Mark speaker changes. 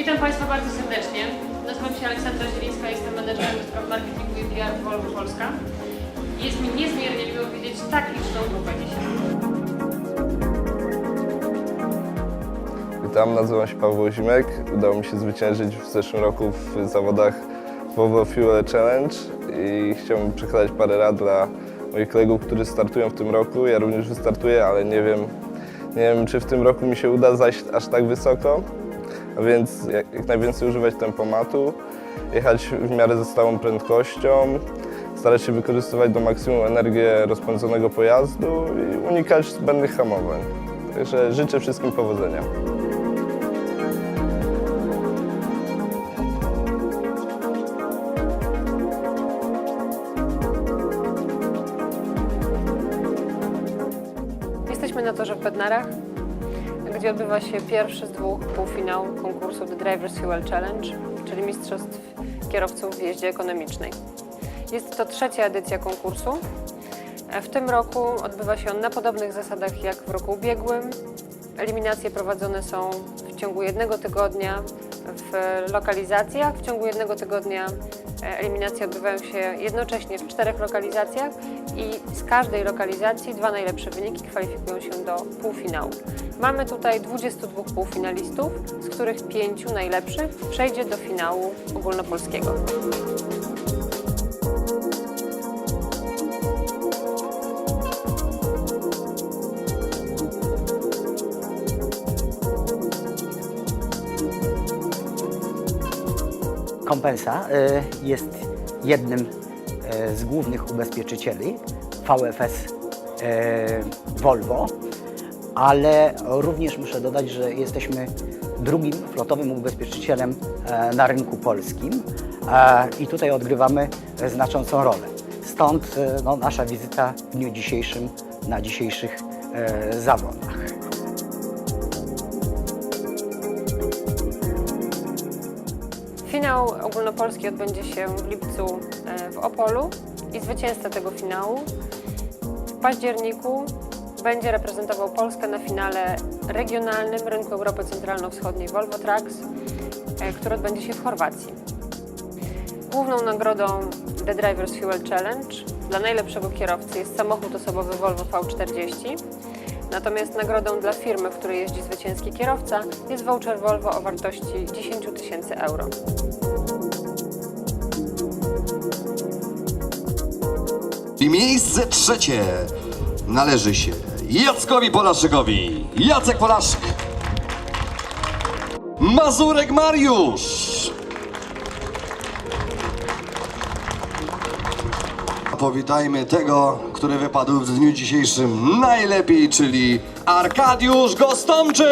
Speaker 1: Państwa bardzo serdecznie. Nazywam się Aleksandra Zielińska, jestem menedżerem do spraw marketingu i PR w Volvo Polska. Jest mi niezmiernie miło widzieć tak liczną grupę dzisiaj.
Speaker 2: Witam, nazywam się Paweł Zimek. Udało mi się zwyciężyć w zeszłym roku w zawodach Volvo Fuel Challenge i chciałbym przekazać parę rad dla moich kolegów, którzy startują w tym roku. Ja również wystartuję, ale nie wiem, nie wiem czy w tym roku mi się uda zajść aż tak wysoko. Więc jak, jak najwięcej używać tempomatu, jechać w miarę ze stałą prędkością, starać się wykorzystywać do maksimum energię rozpędzonego pojazdu i unikać zbędnych hamowań. Także życzę wszystkim powodzenia.
Speaker 3: Jesteśmy na torze w Bednarach, gdzie odbywa się pierwszy z dwóch półfinałów konkursu The Drivers Fuel Challenge, czyli Mistrzostw Kierowców w jeździe ekonomicznej. Jest to trzecia edycja konkursu. W tym roku odbywa się on na podobnych zasadach jak w roku ubiegłym. Eliminacje prowadzone są w ciągu jednego tygodnia w lokalizacjach. W ciągu jednego tygodnia e, eliminacje odbywają się jednocześnie w czterech lokalizacjach i z każdej lokalizacji dwa najlepsze wyniki kwalifikują się do półfinału. Mamy tutaj 22 półfinalistów, z których pięciu najlepszych przejdzie do finału ogólnopolskiego.
Speaker 4: Kompensa e, jest jednym e, z głównych ubezpieczycieli VFS e, Volvo, ale również muszę dodać, że jesteśmy drugim flotowym ubezpieczycielem na rynku polskim i tutaj odgrywamy znaczącą rolę. Stąd no, nasza wizyta w dniu dzisiejszym na dzisiejszych zawodach.
Speaker 3: Finał ogólnopolski odbędzie się w lipcu e, w Opolu i zwycięzca tego finału w październiku będzie reprezentował Polskę na finale regionalnym rynku Europy Centralno-Wschodniej Volvo Trucks, e, który odbędzie się w Chorwacji. Główną nagrodą The Drivers Fuel Challenge dla najlepszego kierowcy jest samochód osobowy Volvo V40. Natomiast nagrodą dla firmy, w której jeździ zwycięski kierowca jest voucher Volvo o wartości 10 tysięcy euro.
Speaker 5: I miejsce trzecie należy się Jackowi Polaszykowi. Jacek Polaszczyk. Mazurek Mariusz. Powitajmy tego, który wypadł w dniu dzisiejszym najlepiej, czyli Arkadiusz Gostomczyk.